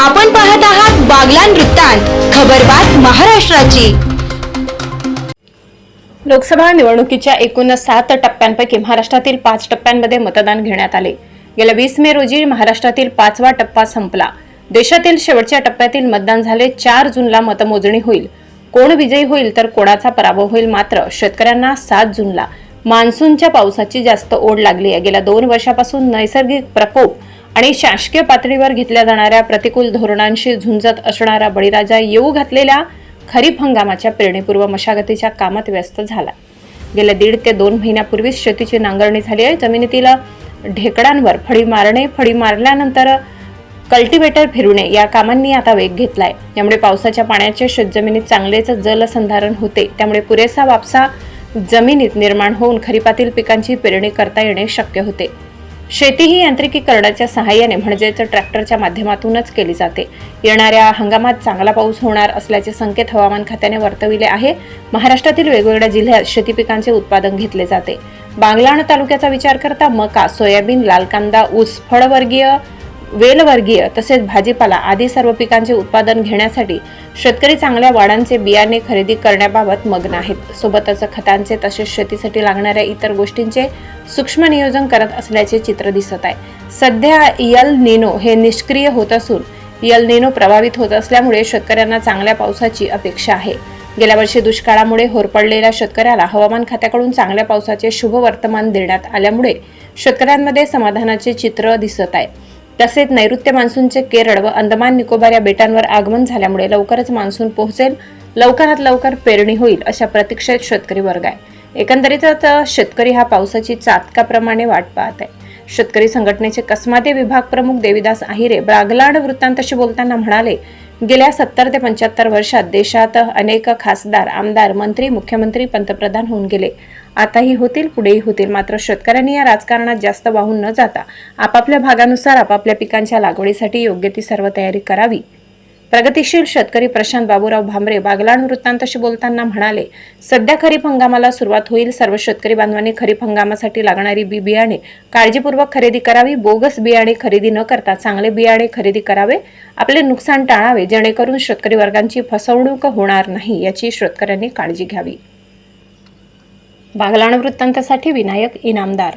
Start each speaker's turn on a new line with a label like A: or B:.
A: आपण पाहत आहात बागलान वृत्तांत खबरबात महाराष्ट्राची.
B: लोकसभा निवडणुकीच्या एकूण सात टप्प्यांपैकी महाराष्ट्रातील पाच टप्प्यांमध्ये मतदान घेण्यात आले. गेल्या वीस मे रोजी महाराष्ट्रातील पाचवा टप्पा संपला. देशातील शेवटच्या टप्प्यातील मतदान झाले चार जूनला मतमोजणी होईल. कोण विजयी होईल तर कोणाचा पराभव होईल मात्र शेतकऱ्यांना सात जूनला. मान्सूनच्या पावसाची जास्त ओढ लागली आहे. गेल्या दोन वर्षापासून नैसर्गिक प्रकोप आणि शासकीय पातळीवर घेतल्या जाणाऱ्या प्रतिकूल धोरणांशी झुंजत असणारा बळीराजा येऊ घातलेल्या खरीप हंगामाच्या पेरणीपूर्व मशागतीच्या कामात व्यस्त झाला. गेल्या दीड ते दोन महिन्यापूर्वीच शेतीची नांगरणी झाली आहे. जमिनीतील ढेकडांवर फळी मारणे फळी मारल्यानंतर कल्टिवेटर फिरवणे या कामांनी आता वेग घेतलाय. त्यामुळे पावसाच्या पाण्याचे शेतजमिनीत चांगलेच जलसंधारण होते. त्यामुळे पुरेसा वापसा जमिनीत निर्माण होऊन खरीपातील पिकांची पेरणी करता येणे शक्य होते. शेती ही यांत्रिकीकरणाच्या सहाय्याने म्हणजेच ट्रॅक्टरच्या माध्यमातूनच केली जाते. येणाऱ्या हंगामात चांगला पाऊस होणार असल्याचे संकेत हवामान खात्याने वर्तविले आहे. महाराष्ट्रातील वेगवेगळ्या जिल्ह्यात शेती पिकांचे उत्पादन घेतले जाते. बांगलाण तालुक्याचा विचार करता मका सोयाबीन लाल कांदा ऊस फळवर्गीय वेलवर्गीय तसेच भाजीपाला आदी सर्व पिकांचे उत्पादन घेण्यासाठी शेतकरी चांगल्या वाडांचे बियाणे खरेदी करण्याबाबत मग्न आहेत. सोबतच खतांचे तसेच शेतीसाठी लागणाऱ्या इतर गोष्टींचे सूक्ष्म नियोजन करत असल्याचे चित्र दिसत आहे. सध्या यल निनो हे निष्क्रिय होत असून यल निनो प्रभावित होत असल्यामुळे शेतकऱ्यांना चांगल्या पावसाची अपेक्षा आहे. गेल्या वर्षी दुष्काळामुळे होरपडलेल्या शेतकऱ्याला हवामान खात्याकडून चांगल्या पावसाचे शुभ वर्तमान देण्यात आल्यामुळे शेतकऱ्यांमध्ये समाधानाचे चित्र दिसत आहे. तसेच नैऋत्य मान्सूनचे केरळ व अंदमान निकोबार या बेटांवर आगमन झाल्यामुळे लवकरच मान्सून पोहोचेल. लवकरात लवकर पेरणी होईल अशा प्रतीक्षेत शेतकरी वर्ग आहे. एकंदरीतच शेतकरी हा पावसाची चातकाप्रमाणे वाट पाहत आहे. शेतकरी संघटनेचे कसमाते विभाग प्रमुख देविदास आहिरे ब्रागलाड वृत्तांतशी बोलताना म्हणाले गेल्या सत्तर ते पंच्याहत्तर वर्षात देशात अनेक खासदार आमदार मंत्री मुख्यमंत्री पंतप्रधान होऊन गेले. आताही होतील पुढेही होतील. मात्र शेतकऱ्यांनी या राजकारणात जास्त वाहून न जाता आपापल्या भागानुसार आपापल्या पिकांच्या लागवडीसाठी योग्य ती सर्व तयारी करावी. प्रगतिशील शेतकरी प्रशांत बाबूराव भांबरे बागलाण वृत्तांतशी बोलताना म्हणाले सध्या खरीप हंगामाला सुरुवात होईल. सर्व शेतकरी बांधवांनी खरीप हंगामासाठी लागणारी बी बियाणे काळजीपूर्वक खरेदी करावी. बोगस बियाणे खरेदी न करता चांगले बियाणे खरेदी करावे. आपले नुकसान टाळावे. जेणेकरून शेतकरी वर्गांची फसवणूक होणार नाही याची शेतकऱ्यांनी काळजी घ्यावी. बागलाण वृत्तांतासाठी विनायक इनामदार